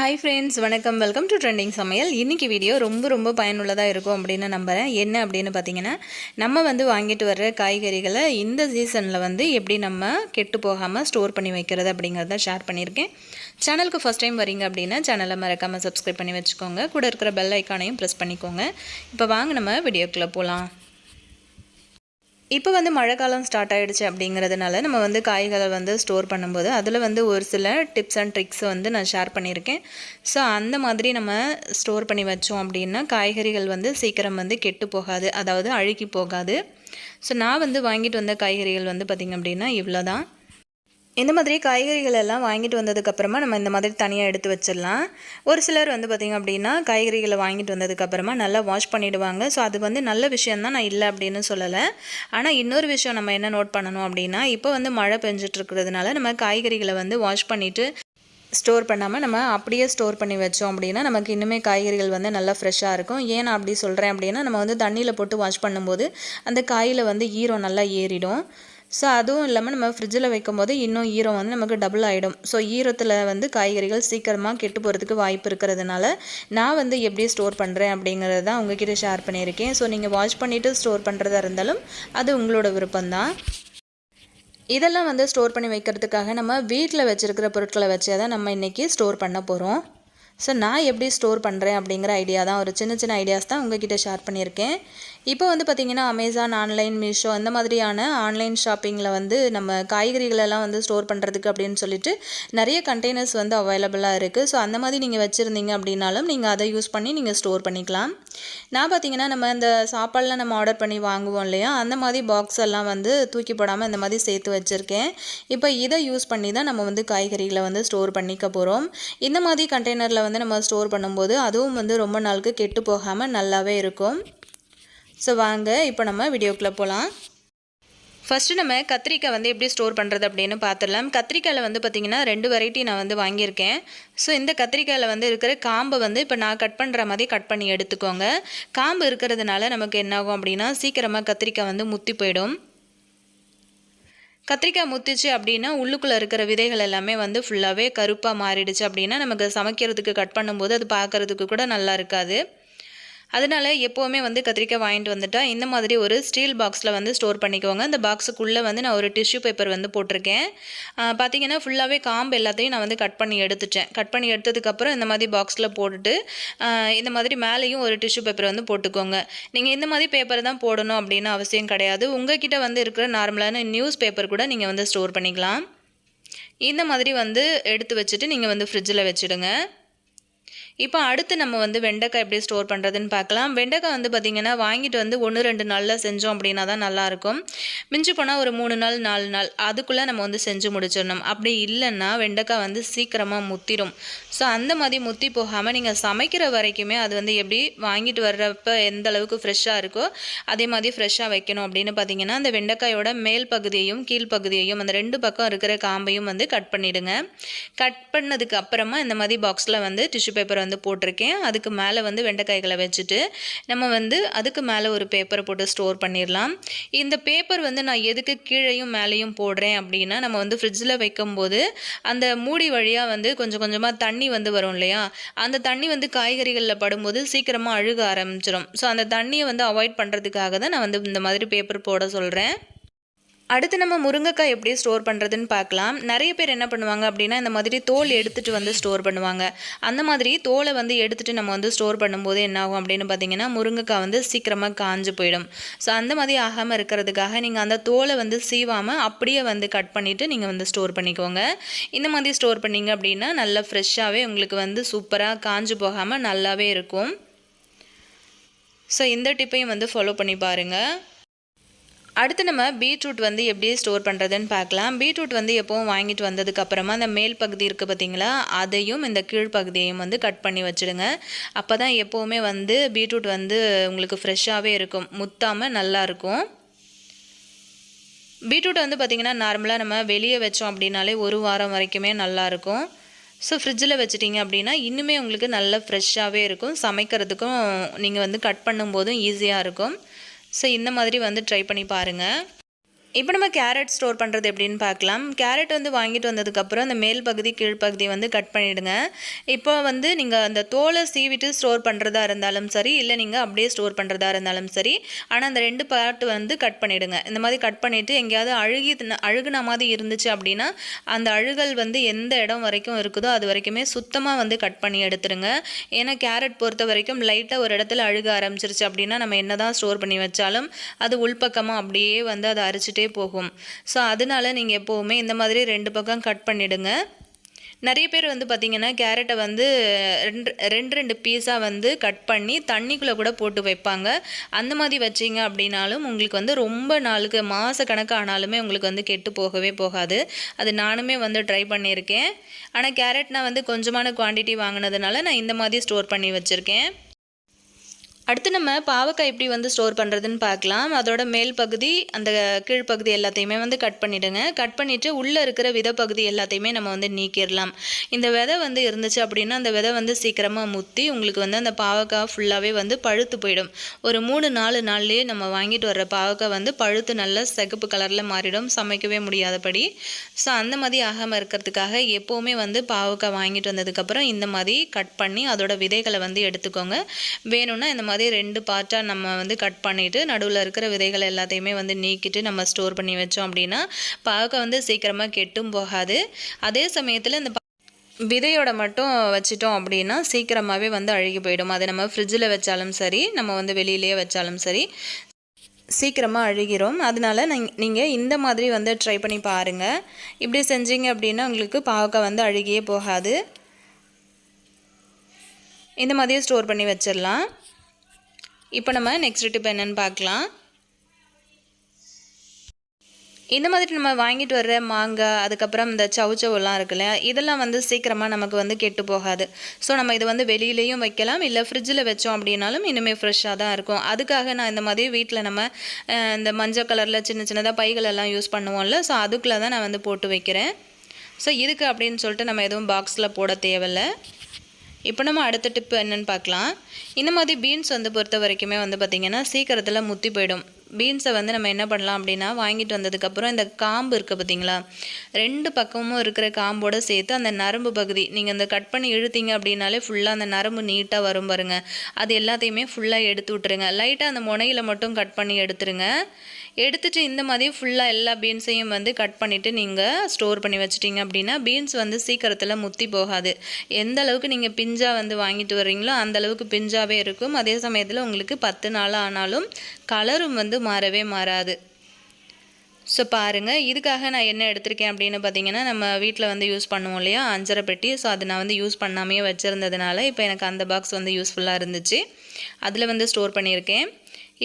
Hi friends வணக்கம். Welcome to trending சமையல் இன்றைக்கி வீடியோ ரொம்ப ரொம்ப பயனுள்ளதாக இருக்கும் அப்படின்னு நம்புகிறேன் என்ன அப்படின்னு பார்த்தீங்கன்னா நம்ம வந்து வாங்கிட்டு வர்ற காய்கறிகளை இந்த சீசனில் வந்து எப்படி நம்ம கெட்டு போகாமல் ஸ்டோர் பண்ணி வைக்கிறது அப்படிங்கிறத ஷேர் பண்ணியிருக்கேன். சேனலுக்கு ஃபஸ்ட் டைம் வரீங்க அப்படின்னா சேனலை மறக்காமல் சப்ஸ்கிரைப் பண்ணி வச்சுக்கோங்க. கூட இருக்கிற பெல் ஐக்கானையும் ப்ரெஸ் பண்ணிக்கோங்க. இப்போ வாங்க நம்ம வீடியோக்குள்ளே போகலாம் இப்போ வந்து மழை காலம் ஸ்டார்ட் ஆகிடுச்சு அப்படிங்கிறதுனால நம்ம வந்து காய்களை வந்து ஸ்டோர் பண்ணும்போது அதில் வந்து ஒரு சில டிப்ஸ் அண்ட் ட்ரிக்ஸ் வந்து நான் ஷேர் பண்ணியிருக்கேன். ஸோ அந்த மாதிரி நம்ம ஸ்டோர் பண்ணி வச்சோம் அப்படின்னா காய்கறிகள் வந்து சீக்கிரம் வந்து கெட்டு போகாது அதாவது அழுகி போகாது. ஸோ நான் வந்து வாங்கிட்டு வந்த காய்கறிகள் வந்து பார்த்திங்க அப்படின்னா இவ்வளோ தான் இந்த மாதிரி காய்கறிகள் எல்லாம் வாங்கிட்டு வந்ததுக்கப்புறமா நம்ம இந்த மாதிரி தனியாக எடுத்து வச்சிடலாம். ஒரு சிலர் வந்து பார்த்திங்க அப்படின்னா காய்கறிகளை வாங்கிட்டு வந்ததுக்கப்புறமா நல்லா வாஷ் பண்ணிவிடுவாங்க ஸோ அது வந்து நல்ல விஷயந்தான் நான் இல்லை அப்படின்னு சொல்லலை. ஆனால் இன்னொரு விஷயம் நம்ம என்ன நோட் பண்ணணும் அப்படின்னா இப்போ வந்து மழை பெஞ்சிட்ருக்கிறதுனால நம்ம காய்கறிகளை வந்து வாஷ் பண்ணிவிட்டு ஸ்டோர் பண்ணாமல் நம்ம அப்படியே ஸ்டோர் பண்ணி வச்சோம் அப்படின்னா நமக்கு இன்னுமே காய்கறிகள் வந்து நல்லா ஃப்ரெஷ்ஷாக இருக்கும். ஏன் நான் அப்படி சொல்கிறேன் அப்படின்னா நம்ம வந்து தண்ணியில் போட்டு வாஷ் பண்ணும்போது அந்த காயில் வந்து ஈரம் நல்லா ஏறிடும். ஸோ அதுவும் இல்லாமல் நம்ம ஃப்ரிட்ஜில் வைக்கும் போது இன்னும் ஈரம் வந்து நமக்கு டபுள் ஆகிடும் ஸோ ஈரத்தில் வந்து காய்கறிகள் சீக்கிரமாக கெட்டு போகிறதுக்கு வாய்ப்பு இருக்கிறதுனால நான் வந்து எப்படி ஸ்டோர் பண்ணுறேன் அப்படிங்கிறத தான் உங்ககிட்ட ஷேர் பண்ணியிருக்கேன். ஸோ நீங்கள் வாஷ் பண்ணிவிட்டு ஸ்டோர் பண்ணுறதா இருந்தாலும் அது உங்களோட விருப்பம்தான். இதெல்லாம் வந்து ஸ்டோர் பண்ணி வைக்கிறதுக்காக நம்ம வீட்டில் வச்சுருக்கிற பொருட்களை வச்சே தான் நம்ம இன்றைக்கி ஸ்டோர் பண்ண போகிறோம் ஸோ நான் எப்படி ஸ்டோர் பண்ணுறேன் அப்படிங்கிற ஐடியா தான் ஒரு சின்ன சின்ன ஐடியாஸ் தான் உங்ககிட்ட ஷேர் பண்ணியிருக்கேன். இப்போ வந்து பார்த்திங்கன்னா அமேசான் ஆன்லைன் மீஷோ அந்த மாதிரியான ஆன்லைன் ஷாப்பிங்கில் வந்து நம்ம காய்கறிகளெல்லாம் வந்து ஸ்டோர் பண்ணுறதுக்கு அப்படின்னு சொல்லிட்டு நிறைய கண்டெய்னர்ஸ் வந்து அவைலபிளாக இருக்குது ஸோ அந்த மாதிரி நீங்கள் வச்சுருந்தீங்க அப்படின்னாலும் நீங்கள் அதை யூஸ் பண்ணி நீங்கள் ஸ்டோர் பண்ணிக்கலாம். நான் பார்த்தீங்கன்னா நம்ம இந்த சாப்பாடெலாம் நம்ம ஆர்டர் பண்ணி வாங்குவோம் இல்லையா அந்த மாதிரி பாக்ஸ் எல்லாம் வந்து தூக்கி போடாமல் இந்த மாதிரி சேர்த்து வச்சுருக்கேன். இப்போ இதை யூஸ் பண்ணி தான் நம்ம வந்து காய்கறிகளை வந்து ஸ்டோர் பண்ணிக்க போகிறோம் இந்த மாதிரி கண்டெய்னரில் வந்து நம்ம ஸ்டோர் பண்ணும்போது அதுவும் வந்து ரொம்ப நாளுக்கு கெட்டு போகாமல் நல்லாவே இருக்கும். ஸோ வாங்க இப்போ நம்ம வீடியோக்குள்ளே போகலாம் ஃபஸ்ட்டு நம்ம கத்திரிக்காய் வந்து எப்படி ஸ்டோர் பண்ணுறது அப்படின்னு பார்த்துடலாம் கத்திரிக்காயில் வந்து பார்த்திங்கன்னா ரெண்டு வெரைட்டி நான் வந்து வாங்கியிருக்கேன். ஸோ இந்த கத்திரிக்காயில் வந்து இருக்கிற காம்பை வந்து இப்போ நான் கட் பண்ணுற மாதிரி கட் பண்ணி எடுத்துக்கோங்க. காம்பு இருக்கிறதுனால நமக்கு என்னாகும் அப்படின்னா சீக்கிரமாக கத்திரிக்காய் வந்து முத்தி போயிடும். கத்திரிக்காய் முத்திச்சு அப்படின்னா உள்ளுக்குள்ளே இருக்கிற விதைகள் எல்லாமே வந்து ஃபுல்லாகவே கருப்பாக மாறிடுச்சு அப்படின்னா நமக்கு சமைக்கிறதுக்கு கட் பண்ணும்போது அது பார்க்குறதுக்கு கூட நல்லா இருக்காது. அதனால் எப்போவுமே வந்து கத்திரிக்காய் வாங்கிட்டு வந்துட்டால் இந்த மாதிரி ஒரு ஸ்டீல் பாக்ஸில் வந்து ஸ்டோர் பண்ணிக்கோங்க. அந்த பாக்ஸுக்குள்ளே வந்து நான் ஒரு டிஷ்யூ பேப்பர் வந்து போட்டிருக்கேன். பார்த்தீங்கன்னா ஃபுல்லாகவே காம்பு எல்லாத்தையும் நான் வந்து கட் பண்ணி எடுத்துட்டேன். கட் பண்ணி எடுத்ததுக்கப்புறம் இந்த மாதிரி பாக்ஸில் போட்டுட்டு இந்த மாதிரி மேலேயும் ஒரு டிஷ்யூ பேப்பர் வந்து போட்டுக்கோங்க. நீங்கள் இந்த மாதிரி பேப்பர் தான் போடணும் அப்படின்னு அவசியம் கிடையாது. உங்ககிட்ட வந்து இருக்கிற நார்மலான நியூஸ் பேப்பர் கூட நீங்கள் வந்து ஸ்டோர் பண்ணிக்கலாம். இந்த மாதிரி வந்து எடுத்து வச்சுட்டு நீங்கள் வந்து ஃப்ரிட்ஜில் வச்சுடுங்க. இப்போ அடுத்து நம்ம வந்து வெண்டைக்காய் எப்படி ஸ்டோர் பண்ணுறதுன்னு பார்க்கலாம். வெண்டைக்காய் வந்து பார்த்திங்கன்னா வாங்கிட்டு வந்து ஒன்று ரெண்டு நாளில் செஞ்சோம் அப்படின்னா தான் நல்லாயிருக்கும் மிஞ்சி போனால் ஒரு மூணு நாள் நாலு நாள் அதுக்குள்ளே நம்ம வந்து செஞ்சு முடிச்சிடணும். அப்படி இல்லைன்னா வெண்டைக்காய் வந்து சீக்கிரமாக முத்திடும் ஸோ அந்த மாதிரி முத்தி போகாமல் நீங்கள் சமைக்கிற வரைக்குமே அது வந்து எப்படி வாங்கிட்டு வர்றப்ப எந்த அளவுக்கு ஃப்ரெஷ்ஷாக இருக்கோ அதே மாதிரி ஃப்ரெஷ்ஷாக வைக்கணும் அப்படின்னு பார்த்தீங்கன்னா அந்த வெண்டைக்காயோட மேல் பகுதியையும் கீழ்ப்பகுதியையும் அந்த ரெண்டு பக்கம் இருக்கிற காம்பையும் வந்து கட் பண்ணிவிடுங்க கட் பண்ணதுக்கு அப்புறமா இந்த மாதிரி பாக்ஸில் வந்து டிஷ்யூ பேப்பர் வந்து வந்து போட்டிருக்கேன். அதுக்கு மேலே வந்து வெண்டைக்காய்களை வச்சுட்டு நம்ம வந்து அதுக்கு மேலே ஒரு பேப்பரை போட்டு ஸ்டோர் பண்ணிடலாம் இந்த பேப்பர் வந்து நான் எதுக்கு கீழேயும் மேலேயும் போடுறேன் அப்படின்னா நம்ம வந்து ஃப்ரிட்ஜில் வைக்கும்போது அந்த மூடி வழியாக வந்து கொஞ்சம் கொஞ்சமாக தண்ணி வந்து வரும் இல்லையா? அந்த தண்ணி வந்து காய்கறிகளில் படும்போது சீக்கிரமாக அழுக ஆரம்பிச்சிடும் ஸோ அந்த தண்ணியை வந்து அவாய்ட் பண்ணுறதுக்காக தான் நான் வந்து இந்த மாதிரி பேப்பர் போட சொல்கிறேன் அடுத்து நம்ம முருங்கைக்காய் எப்படி ஸ்டோர் பண்ணுறதுன்னு பார்க்கலாம். நிறைய பேர் என்ன பண்ணுவாங்க அப்படின்னா இந்த மாதிரி தோல் எடுத்துகிட்டு வந்து ஸ்டோர் பண்ணுவாங்க. அந்த மாதிரி தோலை வந்து எடுத்துகிட்டு நம்ம வந்து ஸ்டோர் பண்ணும்போது என்ன ஆகும் அப்படின்னு பார்த்தீங்கன்னா முருங்கைக்காய் வந்து சீக்கிரமாக காஞ்சு போயிடும். ஸோ அந்த மாதிரி ஆகாமல் இருக்கிறதுக்காக நீங்கள் அந்த தோலை வந்து சீவாமல் அப்படியே வந்து கட் பண்ணிவிட்டு நீங்கள் வந்து ஸ்டோர் பண்ணிக்கோங்க. இந்த மாதிரி ஸ்டோர் பண்ணிங்க அப்படின்னா நல்லா ஃப்ரெஷ்ஷாகவே உங்களுக்கு வந்து சூப்பராக காஞ்சு போகாமல் நல்லாவே இருக்கும். ஸோ இந்த டிப்பையும் வந்து ஃபாலோ பண்ணி பாருங்கள் அடுத்து நம்ம பீட்ரூட் வந்து எப்படி ஸ்டோர் பண்ணுறதுன்னு பார்க்கலாம். பீட்ரூட் வந்து எப்போவும் வாங்கிட்டு வந்ததுக்கப்புறமா அந்த மேல் பகுதி இருக்குது பார்த்தீங்களா? அதையும் இந்த கீழ்ப்பகுதியையும் வந்து கட் பண்ணி வச்சுடுங்க. அப்போ தான் எப்போவுமே வந்து பீட்ரூட் வந்து உங்களுக்கு ஃப்ரெஷ்ஷாகவே இருக்கும். முத்தாமல் நல்லாயிருக்கும் பீட்ரூட் வந்து பார்த்திங்கன்னா நார்மலாக நம்ம வெளியே வச்சோம் அப்படின்னாலே ஒரு வாரம் வரைக்குமே நல்லாயிருக்கும் ஸோ ஃப்ரிட்ஜில் வச்சுட்டிங்க அப்படின்னா இன்னுமே உங்களுக்கு நல்ல ஃப்ரெஷ்ஷாகவே இருக்கும். சமைக்கிறதுக்கும் நீங்கள் வந்து கட் பண்ணும்போதும் ஈஸியாக இருக்கும். ஸோ இந்த மாதிரி வந்து ட்ரை பண்ணி பாருங்கள் இப்போ நம்ம கேரட் ஸ்டோர் பண்ணுறது எப்படின்னு பார்க்கலாம். கேரட் வந்து வாங்கிட்டு வந்ததுக்கப்புறம் அந்த மேல் பகுதி கீழ்ப்பகுதி வந்து கட் பண்ணிவிடுங்க இப்போ வந்து நீங்கள் அந்த தோலை சீவிட்டு ஸ்டோர் பண்ணுறதா இருந்தாலும் சரி இல்லை நீங்கள் அப்படியே ஸ்டோர் பண்ணுறதா இருந்தாலும் சரி ஆனால் அந்த ரெண்டு பார்ட் வந்து கட் பண்ணிவிடுங்க இந்த மாதிரி கட் பண்ணிவிட்டு எங்கேயாவது அழுகி அழுகுன மாதிரி இருந்துச்சு அப்படின்னா அந்த அழுகல் வந்து எந்த இடம் வரைக்கும் இருக்குதோ அது வரைக்குமே சுத்தமாக வந்து கட் பண்ணி எடுத்துருங்க. ஏன்னா கேரட் பொறுத்த வரைக்கும் லைட்டாக ஒரு இடத்துல அழுக ஆரம்பிச்சிருச்சு அப்படின்னா நம்ம என்ன தான் ஸ்டோர் பண்ணி வச்சாலும் அது உள்பக்கமாக அப்படியே வந்து அதை அரிச்சிட்டு போகும். ஸோ அதனால நீங்கள் எப்போவுமே இந்த மாதிரி ரெண்டு பக்கம் கட் பண்ணிவிடுங்க நிறைய பேர் வந்து பார்த்திங்கன்னா கேரட்டை வந்து ரெண்டு ரெண்டு ரெண்டு பீஸாக வந்து கட் பண்ணி தண்ணிக்குள்ளே கூட போட்டு வைப்பாங்க. அந்த மாதிரி வச்சிங்க அப்படின்னாலும் உங்களுக்கு வந்து ரொம்ப நாளுக்கு மாத கணக்கு ஆனாலுமே உங்களுக்கு வந்து கெட்டு போகவே போகாது. அது நானுமே வந்து ட்ரை பண்ணியிருக்கேன். ஆனால் கேரட் நான் வந்து கொஞ்சமான குவான்டிட்டி வாங்கினதுனால நான் இந்த மாதிரி ஸ்டோர் பண்ணி வச்சுருக்கேன். அடுத்து நம்ம பாவக்காய் எப்படி வந்து ஸ்டோர் பண்ணுறதுன்னு பார்க்கலாம். அதோட மேல் பகுதி அந்த கீழ்ப்பகுதி எல்லாத்தையுமே வந்து கட் பண்ணிவிடுங்க கட் பண்ணிவிட்டு உள்ளே இருக்கிற விதை பகுதி எல்லாத்தையுமே நம்ம வந்து நீக்கிடலாம். இந்த விதை வந்து இருந்துச்சு அப்படின்னா அந்த விதை வந்து சீக்கிரமாக முத்தி உங்களுக்கு வந்து அந்த பாவக்காய் ஃபுல்லாகவே வந்து பழுத்து போயிடும். ஒரு மூணு நாலு நாள்லேயே நம்ம வாங்கிட்டு வர்ற பாவக்காய் வந்து பழுத்து நல்ல சிகப்பு கலரில் மாறிடும். சமைக்கவே முடியாதபடி. ஸோ அந்த மாதிரி ஆகாமல் இருக்கிறதுக்காக எப்போவுமே வந்து பாவக்காய் வாங்கிட்டு வந்ததுக்கப்புறம் இந்த மாதிரி கட் பண்ணி அதோட விதைகளை வந்து எடுத்துக்கோங்க. வேணும்னா இந்த மாதிரி ரெண்டு பார்ட்டாக நம்ம வந்து கட் பண்ணிவிட்டு நடுவில் இருக்கிற விதைகள் எல்லாத்தையுமே வந்து நீக்கிட்டு நம்ம ஸ்டோர் பண்ணி வச்சோம் அப்படின்னா பாவக்காய் வந்து சீக்கிரமாக கெட்டும் போகாது. அதே சமயத்தில் இந்த விதையோட மட்டும் வச்சிட்டோம் அப்படின்னா சீக்கிரமாகவே வந்து அழுகி போயிடும். அதை நம்ம ஃப்ரிட்ஜில் வச்சாலும் சரி நம்ம வந்து வெளியிலேயே வச்சாலும் சரி சீக்கிரமாக அழுகிறோம். அதனால நீங்கள் இந்த மாதிரி வந்து ட்ரை பண்ணி பாருங்கள் இப்படி செஞ்சீங்க அப்படின்னா உங்களுக்கு பாவக்காய் வந்து அழுகியே போகாது. இந்த மாதிரியே ஸ்டோர் பண்ணி வச்சிடலாம். இப்போ நம்ம நெக்ஸ்ட் டிப் என்னென்னு பார்க்கலாம். இந்த மாதிரி நம்ம வாங்கிட்டு வர்ற மாங்காய் அதுக்கப்புறம் இந்த சவுச்சவுலாம் இருக்குல்ல இதெல்லாம் வந்து சீக்கிரமாக நமக்கு வந்து கெட்டு போகாது. ஸோ நம்ம இதை வந்து வெளியிலையும் வைக்கலாம் இல்லை ஃப்ரிட்ஜில் வச்சோம் அப்படின்னாலும் இனிமேல் ஃப்ரெஷ்ஷாக தான் இருக்கும். அதுக்காக நான் இந்த மாதிரி வீட்டில் நம்ம இந்த மஞ்சள் கலரில் சின்ன சின்னதாக பைகள் எல்லாம் யூஸ் பண்ணுவோம்ல ஸோ அதுக்குள்ளே தான் நான் வந்து போட்டு வைக்கிறேன். ஸோ இதுக்கு அப்படின்னு சொல்லிட்டு நம்ம எதுவும் பாக்ஸில் போட தேவையில்லை. இப்போ நம்ம அடுத்த டிப்பு என்னென்னு பார்க்கலாம். இந்த மாதிரி பீன்ஸ் வந்து பொறுத்த வரைக்குமே வந்து பார்த்திங்கன்னா சீக்கிரத்தில் முத்தி போயிடும். பீன்ஸை வந்து நம்ம என்ன பண்ணலாம் அப்படின்னா வாங்கிட்டு வந்ததுக்கப்புறம் இந்த காம்பு இருக்குது பார்த்தீங்களா? ரெண்டு பக்கமும் இருக்கிற காம்போடு சேர்த்து அந்த நரம்பு பகுதி நீங்கள் அந்த கட் பண்ணி இழுத்தீங்க அப்படின்னாலே ஃபுல்லாக அந்த நரம்பு நீட்டாக வரும் பாருங்கள் அது எல்லாத்தையுமே ஃபுல்லாக எடுத்து விட்டுருங்க. லைட்டாக அந்த முனையில் மட்டும் கட் பண்ணி எடுத்துருங்க. எடுத்துகிட்டு இந்த மாதிரி ஃபுல்லாக எல்லா பீன்ஸையும் வந்து கட் பண்ணிவிட்டு நீங்கள் ஸ்டோர் பண்ணி வச்சிட்டிங்க அப்படின்னா பீன்ஸ் வந்து சீக்கிரத்தில் முத்தி போகாது. எந்த அளவுக்கு நீங்கள் பிஞ்சாக வந்து வாங்கிட்டு வர்றீங்களோ அந்த அளவுக்கு பிஞ்சாகவே இருக்கும். அதே சமயத்தில் உங்களுக்கு பத்து நாள் ஆனாலும் கலரும் வந்து மாறவே மாறாது. ஸோ பாருங்கள் இதுக்காக நான் என்ன எடுத்திருக்கேன் அப்படின்னு பார்த்தீங்கன்னா நம்ம வீட்டில் வந்து யூஸ் பண்ணுவோம் இல்லையா? அஞ்சரை பெட்டி. ஸோ அது நான் வந்து யூஸ் பண்ணாமையே வச்சுருந்ததுனால இப்போ எனக்கு அந்த பாக்ஸ் வந்து யூஸ்ஃபுல்லாக இருந்துச்சு. அதில் வந்து ஸ்டோர் பண்ணியிருக்கேன்.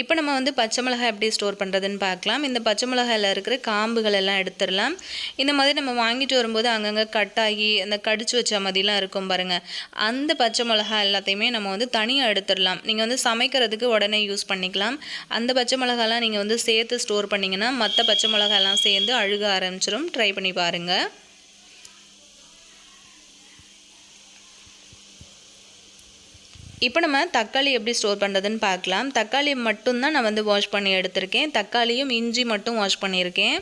இப்போ நம்ம வந்து பச்சை மிளகாய் எப்படி ஸ்டோர் பண்ணுறதுன்னு பார்க்கலாம். இந்த பச்சை மிளகாயில் இருக்கிற காம்புகள் எல்லாம் எடுத்துடலாம். இந்த மாதிரி நம்ம வாங்கிட்டு வரும்போது அங்கங்கே கட் ஆகி அந்த கடிச்சு வச்ச மாதிரிலாம் இருக்கும் பாருங்கள் அந்த பச்சை மிளகாய் எல்லாத்தையுமே நம்ம வந்து தனியாக எடுத்துடலாம். நீங்கள் வந்து சமைக்கிறதுக்கு உடனே யூஸ் பண்ணிக்கலாம். அந்த பச்சை மிளகாலாம் நீங்கள் வந்து சேர்த்து ஸ்டோர் பண்ணிங்கன்னா மற்ற பச்சை மிளகாலாம் சேர்ந்து அழுக ஆரம்பிச்சிடும் ட்ரை பண்ணி பாருங்கள் இப்போ நம்ம தக்காளி எப்படி ஸ்டோர் பண்ணுறதுன்னு பார்க்கலாம். தக்காளி மட்டும்தான் நான் வந்து வாஷ் பண்ணி எடுத்திருக்கேன். தக்காளியும் இஞ்சி மட்டும் வாஷ் பண்ணியிருக்கேன்.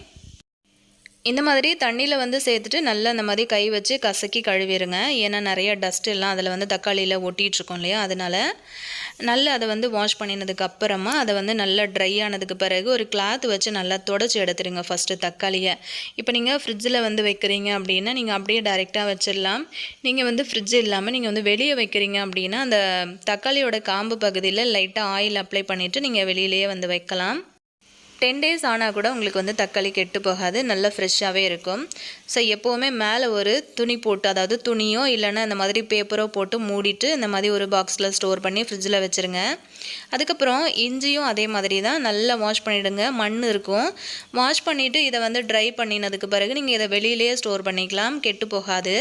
இந்த மாதிரி தண்ணியில் வந்து சேர்த்துட்டு நல்லா இந்த மாதிரி கை வச்சு கசக்கி கழுவிடுங்க. ஏன்னா நிறைய டஸ்ட் எல்லாம் அதில் வந்து தக்காளியில் ஒட்டிகிட்ருக்கோம் இல்லையா? அதனால் நல்லா அதை வந்து வாஷ் பண்ணினதுக்கு அப்புறமா அதை வந்து நல்லா ட்ரை ஆனதுக்கு பிறகு ஒரு கிளாத் வச்சு நல்லா தொடச்சி எடுத்துருங்க ஃபஸ்ட்டு தக்காளியை. இப்போ நீங்கள் ஃப்ரிட்ஜில் வந்து வைக்கிறீங்க அப்படின்னா நீங்கள் அப்படியே டைரெக்டாக வச்சிடலாம். நீங்கள் வந்து ஃப்ரிட்ஜ் இல்லாமல் நீங்கள் வந்து வெளியே வைக்கிறீங்க அப்படின்னா அந்த தக்காளியோட காம்பு பகுதியில் லைட்டாக ஆயில் அப்ளை பண்ணிவிட்டு நீங்கள் வெளியிலேயே வந்து வைக்கலாம். டென் டேஸ் ஆனால் கூட உங்களுக்கு வந்து தக்காளி கெட்டு போகாது நல்லா ஃப்ரெஷ்ஷாகவே இருக்கும். ஸோ எப்போவுமே மேலே ஒரு துணி போட்டு அதாவது துணியோ இல்லைன்னா இந்த மாதிரி பேப்பரோ போட்டு மூடிட்டு இந்த மாதிரி ஒரு பாக்ஸில் ஸ்டோர் பண்ணி ஃப்ரிட்ஜில் வச்சுருங்க. அதுக்கப்புறம் இஞ்சியும் அதே மாதிரி தான் நல்லா வாஷ் பண்ணிவிடுங்க மண் இருக்கும். வாஷ் பண்ணிவிட்டு இதை வந்து ட்ரை பண்ணினதுக்கு பிறகு நீங்கள் இதை வெளியிலேயே ஸ்டோர் பண்ணிக்கலாம். கெட்டு போகாது.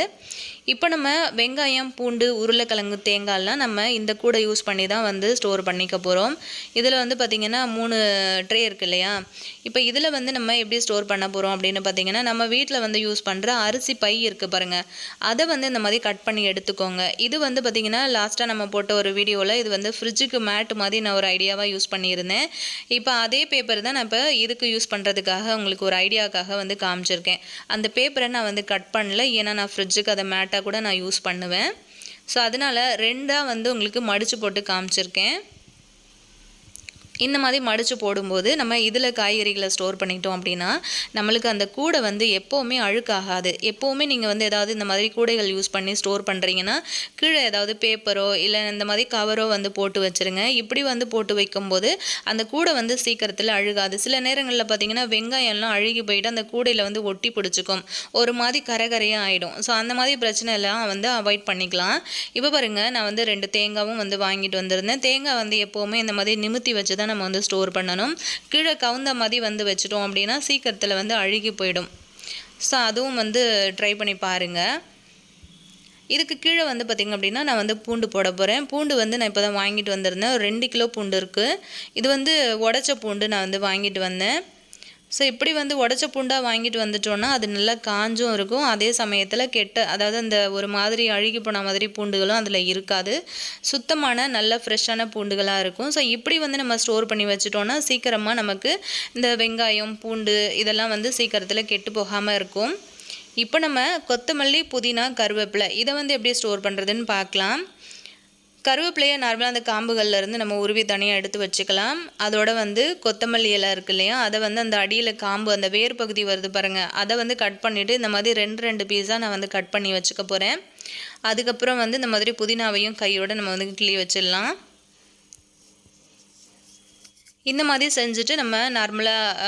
இப்போ நம்ம வெங்காயம் பூண்டு உருளைக்கிழங்கு தேங்காய்லாம் நம்ம இந்த கூடை யூஸ் பண்ணி தான் வந்து ஸ்டோர் பண்ணிக்க போகிறோம் இதில் வந்து பார்த்திங்கன்னா மூணு ட்ரே இருக்கு இல்லையா? இப்போ இதில் வந்து நம்ம எப்படி ஸ்டோர் பண்ண போகிறோம் அப்படின்னு பார்த்திங்கன்னா நம்ம வீட்டில் வந்து யூஸ் பண்ணுற அரிசி பை இருக்குது பாருங்கள் அதை வந்து இந்த மாதிரி கட் பண்ணி எடுத்துக்கோங்க. இது வந்து பார்த்திங்கன்னா லாஸ்ட்டாக நம்ம போட்ட ஒரு வீடியோவில் இது வந்து ஃப்ரிட்ஜுக்கு மேட் மாதிரி நான் ஒரு ஐடியாவாக யூஸ் பண்ணியிருந்தேன். இப்போ அதே பேப்பர் தான் நான் இப்போ இதுக்கு யூஸ் பண்ணுறதுக்காக உங்களுக்கு ஒரு ஐடியாவுக்காக வந்து காமிச்சிருக்கேன். அந்த பேப்பரை நான் வந்து கட் பண்ணல. ஏன்னா நான் ஃப்ரிட்ஜுக்கு அதை மேட் மேட்டாக கூட நான் யூஸ் பண்ணுவேன். ஸோ அதனால் ரெண்டாக வந்து உங்களுக்கு மடித்து போட்டு காமிச்சிருக்கேன். இந்த மாதிரி மடித்து போடும்போது நம்ம இதில் காய்கறிகளை ஸ்டோர் பண்ணிட்டோம் அப்படின்னா நம்மளுக்கு அந்த கூடை வந்து எப்போவுமே அழுக்காகாது. எப்போவுமே நீங்கள் வந்து ஏதாவது இந்த மாதிரி கூடைகள் யூஸ் பண்ணி ஸ்டோர் பண்ணுறீங்கன்னா கீழே ஏதாவது பேப்பரோ இல்லை இந்த மாதிரி கவரோ வந்து போட்டு வச்சுருங்க. இப்படி வந்து போட்டு வைக்கும்போது அந்த கூடை வந்து சீக்கிரத்தில் அழுகாது. சில நேரங்களில் பார்த்தீங்கன்னா வெங்காயம்லாம் அழுகி போயிட்டு அந்த கூடையில் வந்து ஒட்டி பிடிச்சிக்கும். ஒரு மாதிரி கரகரையாக ஆகிடும் ஸோ அந்த மாதிரி பிரச்சனை எல்லாம் வந்து அவாய்ட் பண்ணிக்கலாம். இப்போ பாருங்கள் நான் வந்து ரெண்டு தேங்காவும் வந்து வாங்கிட்டு வந்திருந்தேன். தேங்காய் வந்து எப்போவுமே இந்த மாதிரி நிமித்தி வச்சு தான் நம்ம வந்து ஸ்டோர் பண்ணணும். கீழே கவுந்த மாதிரி வந்து வச்சிட்டோம் அப்படின்னா சீக்கிரத்தில் வந்து அழுகி போயிடும். ஸோ அதுவும் வந்து ட்ரை பண்ணி பாருங்கள் இதுக்கு கீழே வந்து பார்த்திங்க அப்படின்னா நான் வந்து பூண்டு போட போகிறேன் பூண்டு வந்து நான் இப்போ தான் வாங்கிட்டு வந்திருந்தேன். ஒரு ரெண்டு கிலோ பூண்டு இருக்குது இது வந்து உடச்ச பூண்டு நான் வந்து வாங்கிட்டு வந்தேன். ஸோ இப்படி வந்து உடச்ச பூண்டாக வாங்கிட்டு வந்துட்டோன்னா அது நல்லா காஞ்சும் இருக்கும். அதே சமயத்தில் கெட்ட அதாவது அந்த ஒரு மாதிரி அழுகி போன மாதிரி பூண்டுகளும் அதில் இருக்காது. சுத்தமான நல்ல ஃப்ரெஷ்ஷான பூண்டுகளாக இருக்கும். ஸோ இப்படி வந்து நம்ம ஸ்டோர் பண்ணி வச்சுட்டோன்னா சீக்கிரமாக நமக்கு இந்த வெங்காயம் பூண்டு இதெல்லாம் வந்து சீக்கிரத்தில் கெட்டு போகாமல் இருக்கும். இப்போ நம்ம கொத்தமல்லி புதினா கருவேப்பிலை இதை வந்து எப்படி ஸ்டோர் பண்ணுறதுன்னு பார்க்கலாம். கருவேப்பிலையை நார்மலாக அந்த காம்புகளில் இருந்து நம்ம உருவி தனியாக எடுத்து வச்சுக்கலாம். அதோட வந்து கொத்தமல்லி இலை இருக்கு இல்லையா? அதை வந்து அந்த அடியில் காம்பு அந்த வேர் பகுதி வருது பாருங்கள் அதை வந்து கட் பண்ணிவிட்டு இந்த மாதிரி ரெண்டு ரெண்டு பீஸாக நான் வந்து கட் பண்ணி வச்சுக்க போகிறேன் அதுக்கப்புறம் வந்து இந்த மாதிரி புதினாவையும் கையோடு நம்ம வந்து கிள்ளி வச்சிடலாம். இந்த மாதிரி செஞ்சுட்டு நம்ம நார்மலாக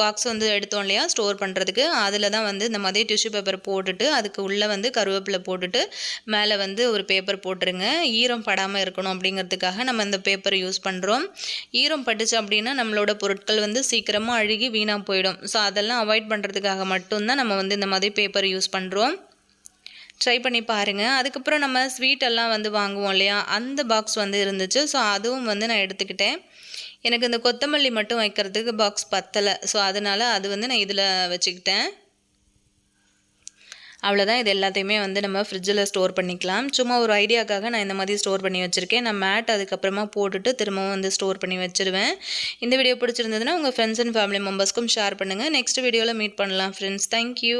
பாக்ஸ் வந்து எடுத்தோம் இல்லையா ஸ்டோர் பண்ணுறதுக்கு அதில் தான் வந்து இந்த மாதிரி டிஷ்யூ பேப்பர் போட்டுட்டு அதுக்கு உள்ளே வந்து கருவேப்பிலை போட்டுட்டு மேலே வந்து ஒரு பேப்பர் போட்டுருங்க. ஈரம் படாமல் இருக்கணும் அப்படிங்கிறதுக்காக நம்ம இந்த பேப்பர் யூஸ் பண்ணுறோம் ஈரம் பட்டுச்சு அப்படின்னா நம்மளோட பொருட்கள் வந்து சீக்கிரமாக அழுகி வீணாக போயிடும். ஸோ அதெல்லாம் அவாய்ட் பண்ணுறதுக்காக மட்டும்தான் நம்ம வந்து இந்த மாதிரி பேப்பர் யூஸ் பண்ணுறோம் ட்ரை பண்ணி பாருங்கள் அதுக்கப்புறம் நம்ம ஸ்வீட் எல்லாம் வந்து வாங்குவோம் இல்லையா அந்த பாக்ஸ் வந்து இருந்துச்சு. ஸோ அதுவும் வந்து நான் எடுத்துக்கிட்டேன். எனக்கு இந்த கொத்தமல்லி மட்டும் வைக்கிறதுக்கு பாக்ஸ் பத்தலை. ஸோ அதனால் அது வந்து நான் இதில் வச்சுக்கிட்டேன். அவ்வளோதான் இது எல்லாத்தையுமே வந்து நம்ம ஃப்ரிட்ஜில் ஸ்டோர் பண்ணிக்கலாம். சும்மா ஒரு ஐடியாக்காக நான் இந்த மாதிரி ஸ்டோர் பண்ணி வச்சுருக்கேன். நான் மேட் அதுக்கப்புறமா போட்டுட்டு திரும்பவும் வந்து ஸ்டோர் பண்ணி வச்சுருவேன். இந்த வீடியோ பிடிச்சிருந்ததுன்னா உங்கள் ஃப்ரெண்ட்ஸ் அண்ட் ஃபேமிலி மெம்பர்ஸ்க்கும் ஷேர் பண்ணுங்கள் நெக்ஸ்ட் வீடியோவில் மீட் பண்ணலாம் ஃப்ரெண்ட்ஸ் தேங்க்யூ